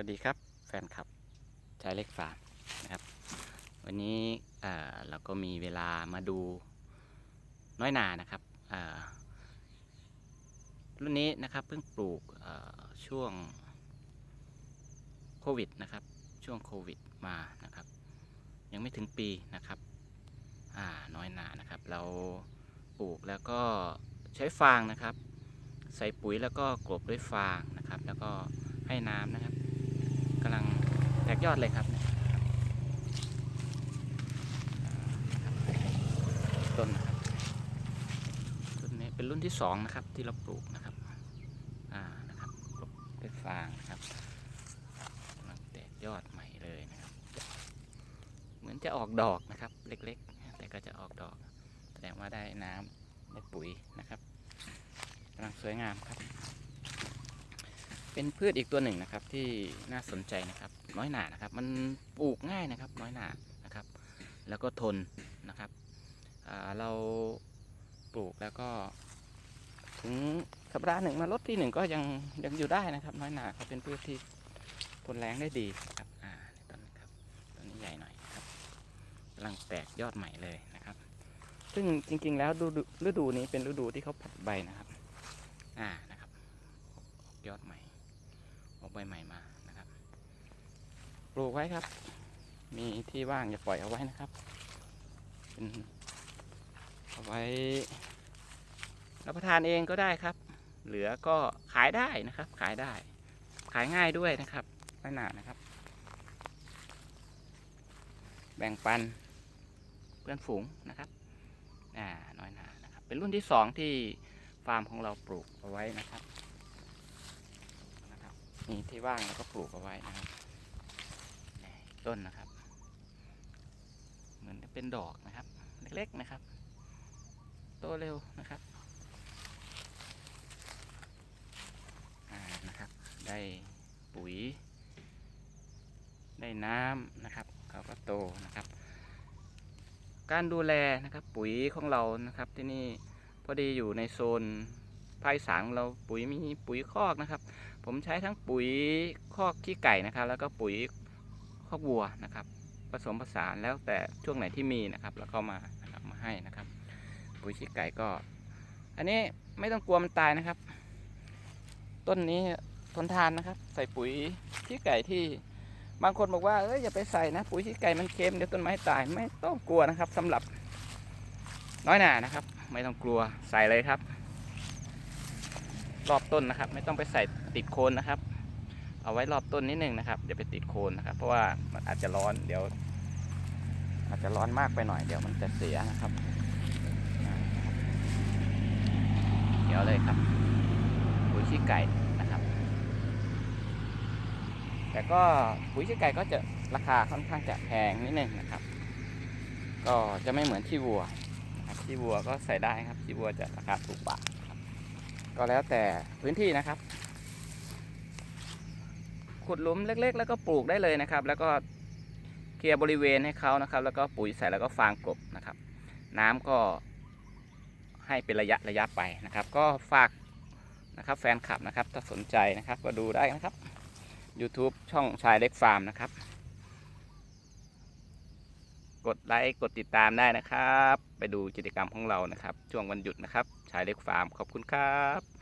วัสดีครับแฟนคลับชายเล็กฟาร์มนะครับ วันนี้เอ่อเราก็มีเวลามาดูน้อยนานะครับเอ่อรุ่นนี้นะครับเพิ่งปลูกเอ่อช่วงโควิดนะครับ ช่วงโควิดมานะครับ ยังไม่ถึงปีนะครับอ่าน้อยนานะครับ เราปลูกแล้วก็ใช้ฟางนะครับ ใส่ปุ๋ยแล้วก็กลบด้วยฟางนะครับ แล้วก็ให้น้ำนะครับ กำลังแตกยอดเลยครับต้นนะครับต้นนี้เป็นรุ่นที่สองนะครับที่เราปลูกนะครับอ่านะครับกลบด้วยฟางนะครับกำลังแตกยอดใหม่เลยนะครับ เหมือนจะออกดอกนะครับเล็กๆ แต่ก็จะออกดอก แสดงว่าได้น้ำได้ปุ๋ยนะครับกำลังสวยงามครับ เป็นพืชอีกตัวหนึ่งนะครับที่น่าสนใจนะครับน้อยหนานะครับ มันปลูกง่ายนะครับน้อยหนานะครับ แล้วก็ทนนะครับเราปลูกแล้วก็ถึงสัปดาห์หนึ่งมาลดที่หนึ่งก็ยังยังอยู่ได้นะครับ น้อยหนาเขาเป็นพืชที่ทนแรงได้ดีครับอ่าต้นครับต้นนี้ใหญ่หน่อยครับกำลังแตกยอดใหม่เลยนะครับ ซึ่งจริง ๆ แล้วฤดูนี้เป็นฤดูที่เขาผลัดใบนะครับ อ่านะครับยอดใหม่ ใบใหม่มานะครับปลูกไว้ครับ มีที่ว่างอย่าปล่อยเอาไว้นะครับเป็นเอาไว้รับประทานเองก็ได้ครับ เหลือก็ขายได้นะครับ ขายได้ ขายง่ายด้วยนะครับไม่หนานะครับ แบ่งปันเพื่อนฝูงนะครับอ่าน้อยหนานะครับ เป็นรุ่นที่สองที่ฟาร์มของเราปลูกเอาไว้นะครับ มีที่ว่างแล้วก็ปลูกเอาไว้นะครับต้นนะครับ เหมือนเป็นดอกนะครับ เล็กๆนะครับ โตเร็วนะครับนะครับ ได้ปุ๋ย ได้น้ำนะครับเขาก็โตนะครับ การดูแลนะครับปุ๋ยของเรานะครับที่นี่พอดีอยู่ในโซน ภาคอีสางเราปุ๋ยมีปุ๋ยคอกนะครับ ผมใช้ทั้งปุ๋ยคอกขี้ไก่นะครับ แล้วก็ปุ๋ยคอกวัวนะครับ ผสมผสานแล้วแต่ช่วงไหนที่มีนะครับ แล้วก็มานะครับมาให้นะครับ ปุ๋ยขี้ไก่ก็ อันนี้ไม่ต้องกลัวมันตายนะครับ ต้นนี้ทนทานนะครับ ใส่ปุ๋ยขี้ไก่ที่บางคนบอกว่าเอ้ยอย่าไปใส่นะ ปุ๋ยขี้ไก่มันเค็มเดี๋ยวต้นไม้ตายไม่ต้องกลัวนะครับสำหรับน้อยหนานะครับ ไม่ต้องกลัวใส่เลยครับ รอบต้นนะครับ ไม่ต้องไปใส่ติดโคนนะครับ เอาไว้รอบต้นนิดนึงนะครับเดี๋ยวไปติดโคนนะครับ เพราะว่ามันอาจจะร้อนเดี๋ยว อาจจะร้อนมากไปหน่อยเดี๋ยวมันจะเสียนะครับเดี๋ยวเลยครับปุ๋ยขี้ไก่นะครับ แต่ก็ปุ๋ยขี้ไก่ก็จะราคาค่อนข้างจะแพงนิดนึงนะครับ ก็จะไม่เหมือนขี้วัวนะครับขี้วัวก็ใส่ได้ครับขี้วัวจะราคาถูกกว่า ก็แล้วแต่พื้นที่นะครับ ขุดหลุมเล็ก ๆ แล้วก็ปลูกได้เลยนะครับ แล้วก็เคลียร์บริเวณให้เขานะครับ แล้วก็ปุ๋ยใส่แล้วก็ฟางกลบนะครับ น้ำก็ให้เป็นระยะระยะไปนะครับ ก็ฝากนะครับแฟนคลับนะครับถ้าสนใจนะครับก็ดูได้นะครับ YouTube ช่องชายเล็กฟาร์มนะครับ กดไลค์กดติดตามได้นะครับ ไปดูกิจกรรมของเรานะครับ ช่วงวันหยุดนะครับชายเล็กฟาร์มขอบคุณครับ